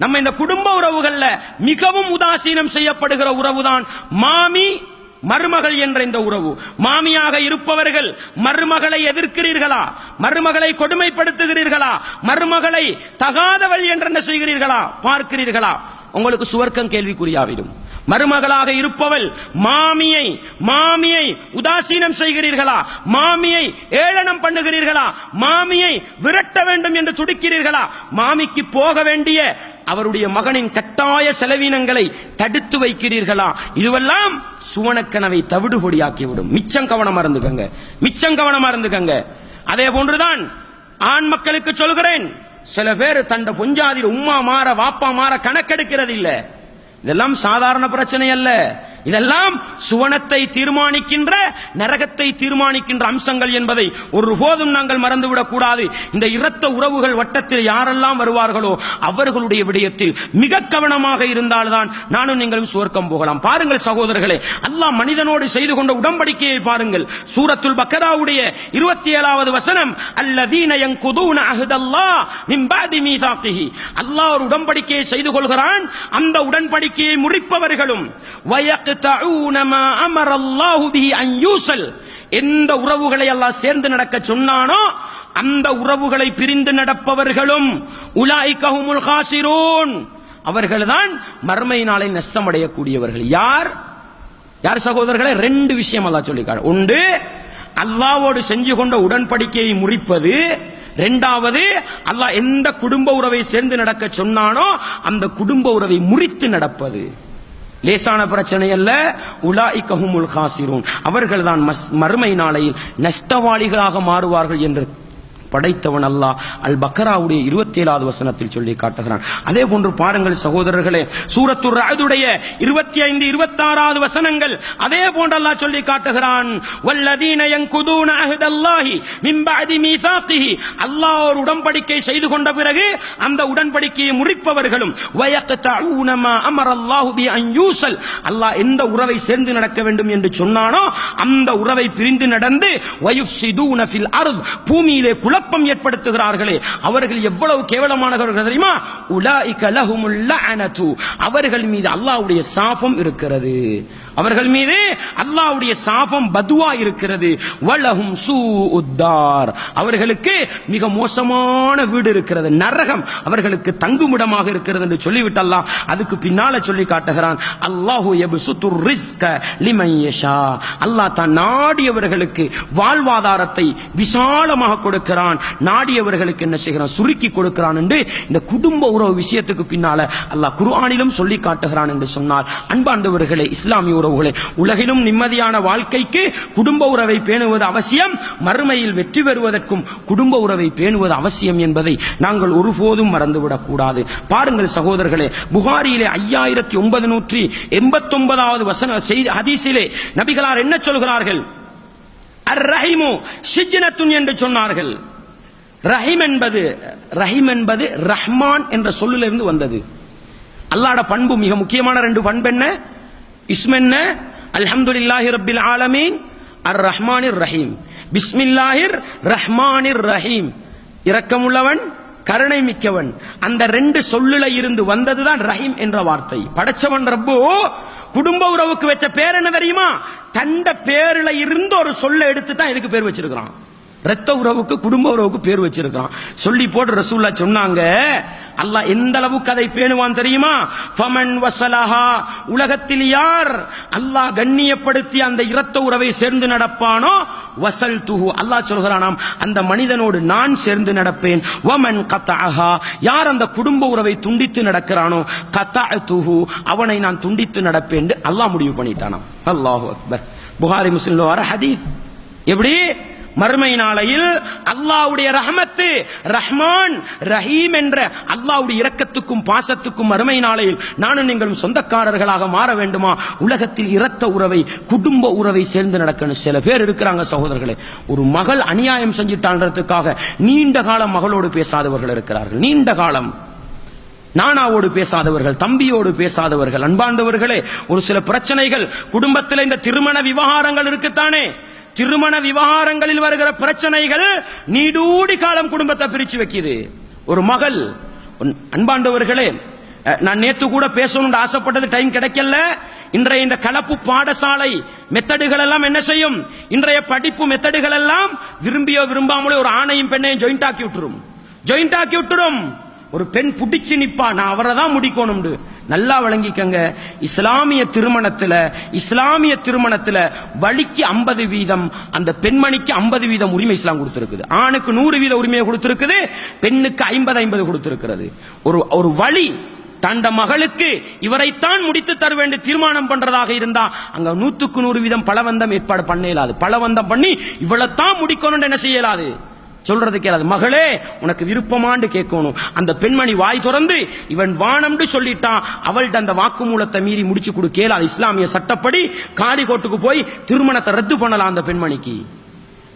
நம்ம இந்த குடும்ப உறவுகள்ல மிகவும் உதாசீனம் செய்யப்படுகிற உறவுதான் மாமி மருமகள் என்ற இந்த உறவு. மாமியாக இருப்பவர்கள் மருமகளை எதிர்க்கிறீர்களா? மருமகளை கொடுமைப்படுத்துகிறீர்களா? மருமகளை தகாதவள் என்று என்ன செய்கிறீர்களா? பார்க்கிறீர்களா? உங்களுக்கு சுவர்க்கம் கேள்விக்குறியாவிடும் மருமகளாக இருப்பவள் மாமியை மாமியை உதாசீனம் செய்கிறீர்களா? மாமியை ஏளனம் பண்ணுகிறீர்களா? மாமியை விரட்ட வேண்டும் என்று துடிக்கிறீர்களா? மாமிக்கு போக வேண்டிய அவருடைய மகனின் கட்டாய செலவினங்களை தடுத்து வைக்கிறீர்களா? இதுவெல்லாம் சுவனக்கனவை தவிடுபொடியாக்கிவிடும். மிச்சம் கவனமா இருந்துக்கங்க மிச்சம் கவனமா இருந்துக்கங்க அதே போன்றுதான் ஆண் மக்களுக்கு சொல்கிறேன். சில பேர் தண்ட பொஞ்சாதியில் உம்மா மாற வாப்பா மாற கணக்கெடுக்கிறது இல்லை இதெல்லாம் சாதாரண பிரச்சனை அல்ல இதெல்லாம் சுவனத்தை தீர்மானிக்கின்ற நரகத்தை தீர்மானிக்கின்ற அம்சங்கள் என்பதை ஒரு போதும் நாங்கள் மறந்துவிடக் கூடாது. இந்த இரத்த உறவுகள் வட்டத்தில் யாரெல்லாம் வருவார்களோ அவர்களுடைய விடயத்தில் மிக கவனமாக இருந்தால்தான் நானும் நீங்களும் சுவர்க்கம் போகலாம். பாருங்கள் சகோதரர்களே அல்லாஹ் மனிதனோடு செய்து கொண்ட உடன்படிக்கையை பாருங்கள். சூரத்துல் பக்கராவுடைய இருபத்தி ஏழாவது வசனம் அல்லதீன யங்குதூன அகுதல்லா நிம்பாதி பாதி மீசாக்கிஹி. அல்லாஹ் ஒரு உடன்படிக்கையை செய்து கொள்கிறான். அந்த உடன்படிக்கையை முறிப்பவர்களும் வயக்தஊன எந்த உறவுகளை அல்லாஹ் சேர்ந்து நடக்க சொன்னானோ அந்த உறவுகளை பிரிந்து நடப்பவர்களும் உலாய்கஹுமுல் அவர்கள்தான் மர்மை நாளை நஷ்டமடையக்கூடியவர்கள் யார் யார் சகோதரர்களை ரெண்டு விஷயம் அல்லாஹ் சொல்லிக்காரு உண்டு அல்லாவோடு செஞ்சு கொண்ட உடன்படிக்கையை முறிப்பது ரெண்டாவது அல்லாஹ் எந்த குடும்ப உறவை சேர்ந்து நடக்க சொன்னானோ அந்த குடும்ப உறவை முறித்து நடப்பது லேசான பிரச்சனை அல்ல. உலாஇகஹுமுல் காசிரூன் அவர்கள்தான் மஸ்- மறுமை நாளையில் நஷ்டவாளிகளாக மாறுவார்கள் என்று படைத்தவன் அல்லாஹ். அல் பக்கராவுடைய இருபத்தி ஏழாவது வசனத்தில் சொல்லி காட்டுகிறான். அதே போன்று பாருங்கள் சகோதரர்களே சூரத்துர் ரஅதுடைய இருபத்தி ஐந்து இருபத்தி ஆறாவது வசனங்கள் அதே போன்று அல்லாஹ் சொல்லி காட்டுகிறான். வல்லதீன யன்குதூன அஹ்தல்லாஹி மின் பஅதி மீசாக்கிஹி. அல்லாஹ் ஒரு உடன்படிக்கை செய்து கொண்ட பிறகு அந்த உடன்படிக்கையை முறிப்பவர்களும் வயக்தஊன மா அமரல்லாஹு பி அன் யூசல். அல்லாஹ் எந்த உறவை சேர்ந்து நடக்க வேண்டும் என்று சொன்னானோ அந்த உறவை பிரிந்து நடந்து வயுஃப்சிதூன ஃபில் அர்த். பூமியிலே குழப்பம் ஏற்படுத்துகிறார்களே. அவர்கள் எவ்வளவு கேவலமானவர்கள் தெரியுமா? உலாயிக லஹுமுல் லஅனது. அவர்கள் மீது அல்லாஹ்வுடைய சாபம் இருக்கிறது. அவர்கள் மீது அல்லாஹ்வுடைய சாபம் பதுவா இருக்கிறது. வலஹும் சூஉத்தார் அவர்களுக்கு மிக மோசமான வீடு இருக்கிறது. நரகம் அவர்களுக்கு தங்குமிடமாக இருக்கிறது என்று சொல்லிவிட்டல்லாம் அதுக்கு பின்னால சொல்லி காட்டுகிறான். அல்லாஹு எபுசுத்து ரிஸ்க லிமையஷா அல்லாஹ் தான் நாடியவர்களுக்கு வாழ்வாதாரத்தை விசாலமாக கொடுக்கிறான். நாடியவர்களுக்கு என்ன செய்கிறான்? சுருக்கி கொடுக்கிறான் என்று இந்த குடும்ப உறவு விஷயத்துக்கு பின்னால அல்லாஹ் குர்ஆனிலும் சொல்லி காட்டுகிறான் என்று சொன்னால் அன்பார்ந்தவர்களே இஸ்லாமிய உறவுகளே உலகிலும் நிம்மதியான வாழ்க்கைக்கு குடும்ப உறவை பேணுவது அவசியம் மறுமையில் வெற்றி பெறுவதற்கும் குடும்ப உறவை பேணுவது அவசியம் என்பதை நாங்கள் ஒருபோதும் மறந்துவிடக் கூடாது. பாருங்கள் சகோதரர்களே புகாரியிலே ஐயாயிரத்தி ஒன்பது நூற்றி எண்பத்தி ஒன்பதாவது வசன செய்தி ஹதீஸிலே நபிகளார் என்ன சொல்கிறார்கள்? அர் ரஹிமு ஷிஜ்னத்துன் என்று சொன்னார்கள். ரஹீம் என்பது ரஹீம் என்பது ரஹ்மான் என்ற சொல்லிலிருந்து வந்தது. அல்லாட பண்பு மிக முக்கியமான ரெண்டு பண்பு என்ன? இஸ்ம் என்ன? அல்ஹம்துலில்லாஹி ரப்பில் ஆலமீன். அர் ரஹ்மானிர் ரஹீம். பிஸ்மில்லாஹிர் ரஹ்மானிர் ரஹீம். இரக்கமுள்ளவன் கருணை மிக்கவன். அந்த ரெண்டு சொல்லுல இருந்து வந்ததுதான் ரஹீம் என்ற வார்த்தை. படைச்சவன் ரப்பு குடும்ப உறவுக்கு வச்ச பேர் என்ன தெரியுமா? தண்ட பேருல இருந்து ஒரு சொல்ல எடுத்து தான் இதுக்கு பேர் வச்சிருக்கிறான். ரத்த உறவுக்கு குடும்ப உறவுக்கு பேர் வச்சிருக்கான் சொல்லி போட்டு ரசூல்லா சொன்னாங்க அல்லாஹ் எந்த அளவுக்கு அதை பேணுவான் தெரியுமா? ஃபமன் வசலஹா உலகத்தில் யார் அல்லாஹ் கண்ணியப்படுத்தி அந்த இரத்த உறவை சேர்ந்து நடப்பானோ? வசல் துஹு அல்லாஹ் சொல்கிறானாம் அந்த மனிதனோடு நான் சேர்ந்து நடப்பேன். வமன் கத்தாஹா யார் அந்த குடும்ப உறவை துண்டித்து நடக்கிறானோ? கத்தா துஹு அவனை நான் துண்டித்து நடப்பேன் அல்லாஹ் முடிவு பண்ணிட்டானாம். அல்லாஹு அக்பர். புகாரி முஸ்லிம்ல வர ஹதீஸ். எப்படி? மறுமை நாளையில் அல்லாவுடைய ரஹமத்து ரஹ்மான் ரஹீம் என்ற அல்லாவுடைய இரக்கத்துக்கும் பாசத்துக்கும் மறுமை நாளையில் நானும் நீங்களும் சொந்தக்காரர்களாக மாற வேண்டுமா? உலகத்தில் இரத்த உறவை குடும்ப உறவை சேர்ந்து நடக்கணும். சில பேர் இருக்கிறாங்க சகோதரர்களே. ஒரு மகள் அநியாயம் செஞ்சிட்டான்றதுக்காக நீண்ட காலம் மகளோடு பேசாதவர்கள் இருக்கிறார்கள். நீண்ட காலம். நானாவோடு பேசாதவர்கள் தம்பியோடு பேசாதவர்கள் அன்பாண்டவர்களே ஒரு சில பிரச்சனைகள் குடும்பத்தில் இந்த திருமண விவகாரங்கள் இருக்குத்தானே? திருமண விவகாரங்களில் வருகிற பிரச்சனைகள் நீடூடி காலம் குடும்பத்தை பிரிச்சு வைக்குது. ஒரு மகள் அன்பாண்டவர்களே நான் நேத்து கூட பேசணும்னு ஆசைப்பட்டது டைம் கிடைக்கல. இன்றைய இந்த கலப்பு பாடசாலை மெத்தடுகள் எல்லாம் என்ன செய்யும்? இன்றைய படிப்பு மெத்தடுகள் எல்லாம் விரும்பியோ விரும்பாமலே ஒரு ஆணையும் பெண்ணையும் ஜாயிண்ட் ஆக்கி விட்டுரும். ஜாயிண்ட் ஆக்கி விட்டுரும். ஒரு பெண் புடிச்சு நிப்பா நான் அவரை தான் முடிக்கணும் நல்லா விளங்கிக்கங்க. இஸ்லாமிய திருமணத்துல இஸ்லாமிய திருமணத்துல வழிக்கு ஐம்பது வீதம் அந்த பெண்மணிக்கு ஐம்பது வீதம் உரிமை இஸ்லாம் கொடுத்திருக்குது. ஆணுக்கு நூறு வீத உரிமையை கொடுத்திருக்குது பெண்ணுக்கு ஐம்பது ஐம்பது கொடுத்திருக்கிறது. ஒரு ஒரு வழி தண்ட மகளுக்கு இவரைத்தான் முடித்து தர வேண்டும் தீர்மானம் பண்றதாக இருந்தா அங்க நூத்துக்கு நூறு வீதம் பலவந்தம் ஏற்பாடு பண்ண இயலாது. பலவந்தம் பண்ணி இவளைத்தான் முடிக்கணும்னு என்ன செய்யலாது சொல்றது கேளாது. மகளே உனக்கு விருப்பமாண்டு கேட்கணும். அந்த பெண்மணி வாய் திறந்து இவன் வானம்னு சொல்லிட்டான். அவள்கிட்ட அந்த வாக்குமூலத்தை மீறி முடிச்சு கொடு கேளாது. இஸ்லாமிய சட்டப்படி காடிகோட்டுக்கு போய் திருமணத்தை ரத்து பண்ணலாம் அந்த பெண்மணிக்கு.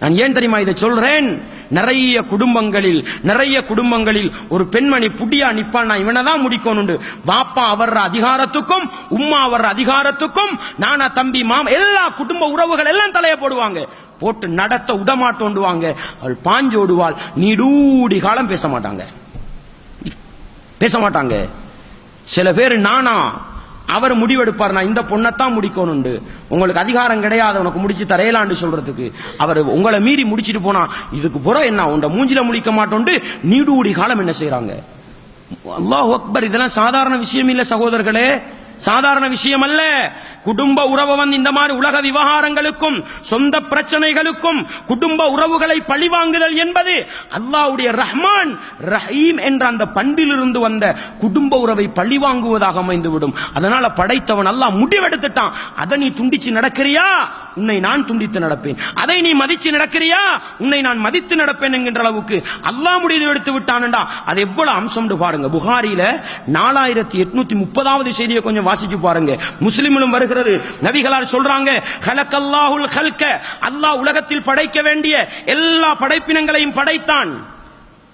நான் ஏன் தெரியுமா இதை சொல்றேன்? நிறைய குடும்பங்களில் நிறைய குடும்பங்களில் ஒரு பெண்மணி புடியா நிப்பான் இவனை தான் முடிக்கணும் வாப்பா அவர் அதிகாரத்துக்கும் உம்மா அவர் அதிகாரத்துக்கும் நானா தம்பி மாம் எல்லா குடும்ப உறவுகள் எல்லாம் தலைய போடுவாங்க. போட்டு நடத்த உடமாட்டோண்டுவாங்க அவள் பாஞ்சு ஓடுவாள். நீடூடி காலம் பேச மாட்டாங்க. பேச மாட்டாங்க. சில பேர் நானா அவர் முடிவெடுப்பார் நான் இந்த பொண்ணைத்தான் முடிக்கணும்ண்டு உங்களுக்கு அதிகாரம் கிடையாது உனக்கு முடிச்சு தரையலாண்டு சொல்றதுக்கு. அவர் உங்களை மீறி முடிச்சிட்டு போனா இதுக்கு புறம் என்ன உண்ட மூஞ்சில முடிக்க மாட்டோண்டு நீடூடி காலம் என்ன செய்யறாங்க அல்லாஹ் அக்பர் இதெல்லாம் சாதாரண விஷயம் இல்ல சகோதரர்களே. சாதாரண விஷயம் அல்ல. குடும்ப உறவு வந்து இந்த மாதிரி உலக விவகாரங்களுக்கும் சொந்த பிரச்சனைகளுக்கும் குடும்ப உறவுகளை பழிவாங்குதல் என்பது அல்லாஹ்வுடைய ரஹ்மான் ரஹீம் என்ற அந்த பண்பிலிருந்து வந்த குடும்ப உறவை பழிவாங்குவதாக அமைந்துவிடும். அதனால படைத்தவன் அல்லாஹ் முடிவெடுத்துட்டான். அதை நீ துண்டிச்சு நடக்கிறியா? உன்னை நான் துண்டித்து நடப்பேன். அதை நீ மதிச்சு நடக்கிறியா? உன்னை நான் மதித்து நடப்பேன் என்கின்ற அளவுக்கு அல்லாஹ் முடிவு எடுத்து விட்டான்டா அது எவ்வளவு அம்சம் பாருங்க. புகாரியில நாலாயிரத்தி எட்நூத்தி முப்பதாவது செய்தியை கொஞ்சம் வாசிச்சு பாருங்க. முஸ்லிமிலும் வருகிறது நபிகளார் சொல்றாங்க ஹலக்கல்லாஹுல் ஹல்க. அல்லாஹ் உலகத்தில் படைக்க வேண்டிய எல்லா படைப்பினங்களையும் படைத்தான்.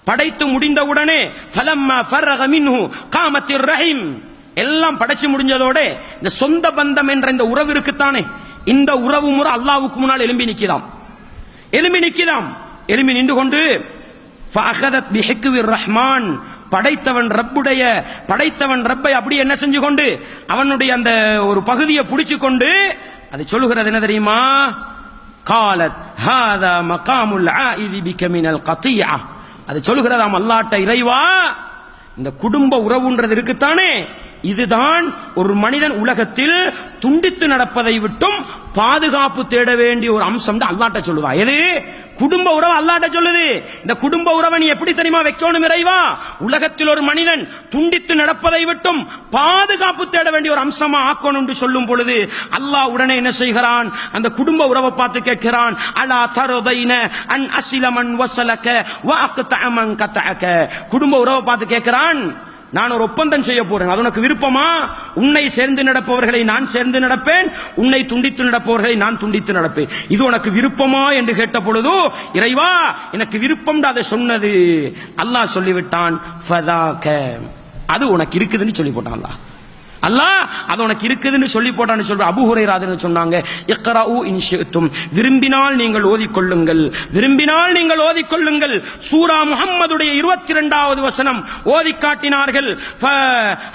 படைத்து முடிந்தவுடனே ஃபலம்மா ஃபர்ரக மின்ஹு காமத்திர் ரஹீம். எல்லாம் படைச்சு முடிஞ்சதோட இந்த சொந்த பந்தம் என்ற இந்த உறவு இருக்குத்தானே? இந்த உறவு முறை அல்லாவுக்கு முன்னால் எலும்பி நிக்கலாம் எலும்பி நிக்கலாம் எலும்பி நின்று கொண்டு ரஹ்மான். படைத்தவன் ரப்புடைய படைத்தவன் ரப்பை அப்படி என்ன செஞ்சு கொண்டு அவனுடைய அந்த ஒரு பகுதியை பிடிச்சு கொண்டு அது சொல்லுகிறது என்ன தெரியுமா? காலத் ஹாதா மகாமுல் ஆஇதி பிகமினல் கத்தியா அது சொல்லுகிறதாம் அல்லாட்ட இறைவா இந்த குடும்ப உறவுன்றது இருக்குத்தானே? இதுதான் ஒரு மனிதன் உலகத்தில் துண்டித்து நடப்பதை விட்டும் பாதுகாப்பு தேட வேண்டிய ஒரு அம்சம் அல்லாட்ட சொல்லுவா. எது? குடும்ப உறவு அல்லாட்ட சொல்லுது. இந்த குடும்ப உறவை நீ எப்படி தெரியுமா வைக்கணும் இறைவா? உலகத்தில் ஒரு மனிதன் துண்டித்து நடப்பதை விட்டும் பாதுகாப்பு தேட வேண்டிய ஒரு அம்சமா ஆக்கணும் என்று சொல்லும் பொழுது அல்லாஹ் உடனே என்ன செய்கிறான்? அந்த குடும்ப உறவை பார்த்து கேட்கிறான். அலா தரோதைன அன் அசிலமன் வசலக வஅக்தஅமன் கத்தஅக. குடும்ப உறவை பார்த்து கேட்கிறான். நான் ஒரு ஒப்பந்தம் செய்ய போறேன். அது உனக்கு விருப்பமா? உன்னை சேர்ந்து நடப்பவர்களை நான் சேர்ந்து நடப்பேன். உன்னை துண்டித்து நடப்பவர்களை நான் துண்டித்து நடப்பேன். இது உனக்கு விருப்பமா என்று கேட்ட பொழுது இறைவா எனக்கு விருப்பம் அதை சொன்னது. அல்லாஹ் சொல்லிவிட்டான் ஃபதாக. அது உனக்கு இருக்குதுன்னு சொல்லி போட்டான் அல்லாஹ். அல்லாஹ் அது உனக்கு இருக்குதுன்னு சொல்லி போட்டான்னு சொல்ற அபு ஹுரைராதுன்னு சொன்னாங்க. இக்ராஉ இன் விரும்பினால் நீங்கள் ஓதிக்கொள்ளுங்கள். விரும்பினால் நீங்கள் ஓதிக்கொள்ளுங்கள். சூரா முகம்மதுடைய இருபத்தி இரண்டாவது வசனம். ஓதி காட்டினார்கள்.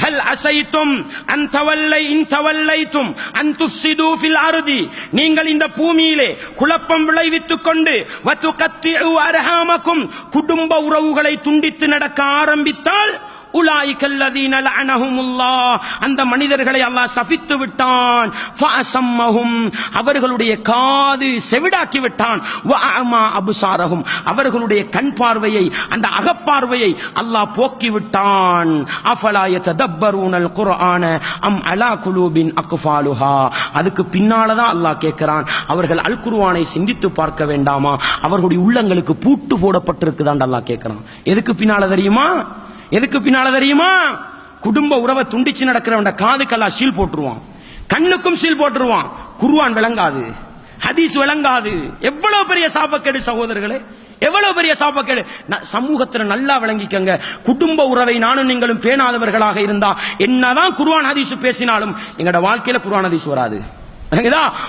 ஹல் அசைத்தும். அன் தவல்லை இன் தவல்லைத்தும். அன் துஃப்சிது ஃபில் அருதி. நீங்கள் இந்த பூமியிலே குழப்பம் விளைவித்துக் கொண்டு வத்து கத்தி அருகாமக்கும் குடும்ப உறவுகளை துண்டித்து நடக்க ஆரம்பித்தால் உலாய்கல்லதீன லஅனஹுமுல்லாஹ். அந்த மனிதர்களை அல்லாஹ் சபித்து விட்டான். ஃபஅசம்மஹும். அவர்களுடைய காது செவிடாக்கி விட்டான். வஅமா அபுசாரஹும். அவர்களுடைய கண் பார்வையை அந்த அகப்பார்வையை அல்லாஹ் போக்கி விட்டான். அஃபலா யததப்பரூனல் குர்ஆன அம் அலா குலூபின் அக்ஃபாலுஹா. அதுக்கு பின்னால தான் அல்லாஹ் கேட்கிறான் அவர்கள் அல் குர்ஆனை சிந்தித்து பார்க்க வேண்டாமா? அவர்களுடைய உள்ளங்களுக்கு பூட்டு போடப்பட்டிருக்குதான் அல்லாஹ் கேட்கிறான். எதுக்கு பின்னால தெரியுமா? எதுக்கு பின்னால தெரியுமா? குடும்ப உறவை துண்டிச்சு நடக்கிறவன் காதுக்கெல்லாம் சீல் போட்டுருவான். கண்ணுக்கும் சீல் போட்டுருவான். குருவான் விளங்காது. ஹதீஸ் விளங்காது. எவ்வளவு பெரிய சாபக்கேடு சகோதரர்களே? எவ்வளவு பெரிய சாபக்கேடு? ந- நல்லா விளங்கிக்கங்க. குடும்ப உறவை நானும் நீங்களும் பேணாதவர்களாக இருந்தா என்னதான் குருவான் ஹதீஸ் பேசினாலும் எங்களோட வாழ்க்கையில குருவான் ஹதீஸ் வராது.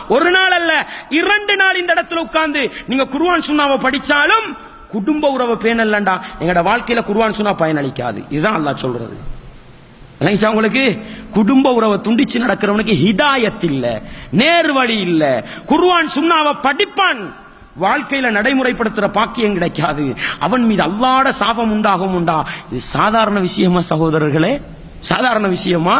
ஒரு நாள் அல்ல இரண்டு நாள் இந்த இடத்துல உட்கார்ந்து நீங்க குருவான் சுண்ணாவை படிச்சாலும் குடும்ப உறவை பேணலண்டா எங்களோட வாழ்க்கையில குர்ஆன் சொன்னா பயனளிக்காது. இதுதான் அல்லா சொல்றது. உங்களுக்கு குடும்ப உறவை துண்டிச்சு நடக்கிறவனுக்கு ஹிதாயத் இல்ல நேர் வழி இல்ல. குர்ஆன் சுண்ணாவை படிப்பான். வாழ்க்கையில நடைமுறைப்படுத்துற பாக்கியம் கிடைக்காது. அவன் மீது அல்லாட சாபம் உண்டாகும் உண்டா இது சாதாரண விஷயமா சகோதரர்களே? சாதாரண விஷயமா?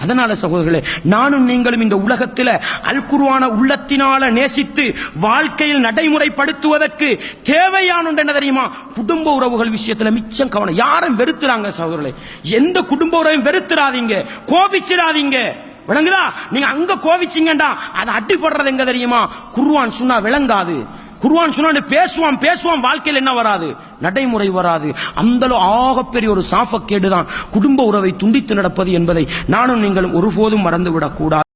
அதனால சகோதரர்களே நானும் நீங்களும் இந்த உலகத்தில் அல் குர்ஆன உள்ளத்தினால நேசித்து வாழ்க்கையில் நடைமுறைப்படுத்துவதற்கு தேவையான என்ன தெரியுமா? குடும்ப உறவுகள் விஷயத்துல மிச்சம் கவனம். யாரும் வெறுத்துறாங்க சகோதரர்களே. எந்த குடும்ப உறவையும் வெறுத்துறாதீங்க. கோபிச்சிடாதீங்க. விளங்குதா? நீங்க அங்க கோவிச்சிங்கண்டா அதை அட்டி எங்க தெரியுமா? குருவான் சொன்னா விளங்காது. குருவான் சொன்ன பேசுவான் பேசுவான் வாழ்க்கையில் என்ன வராது? நடைமுறை வராது. அந்த அளவு ஆகப்பெரிய ஒரு சாபக்கேடுதான் குடும்ப உறவை துண்டித்து நடப்பது என்பதை நானும் நீங்களும் ஒருபோதும் மறந்துவிடக் கூடாது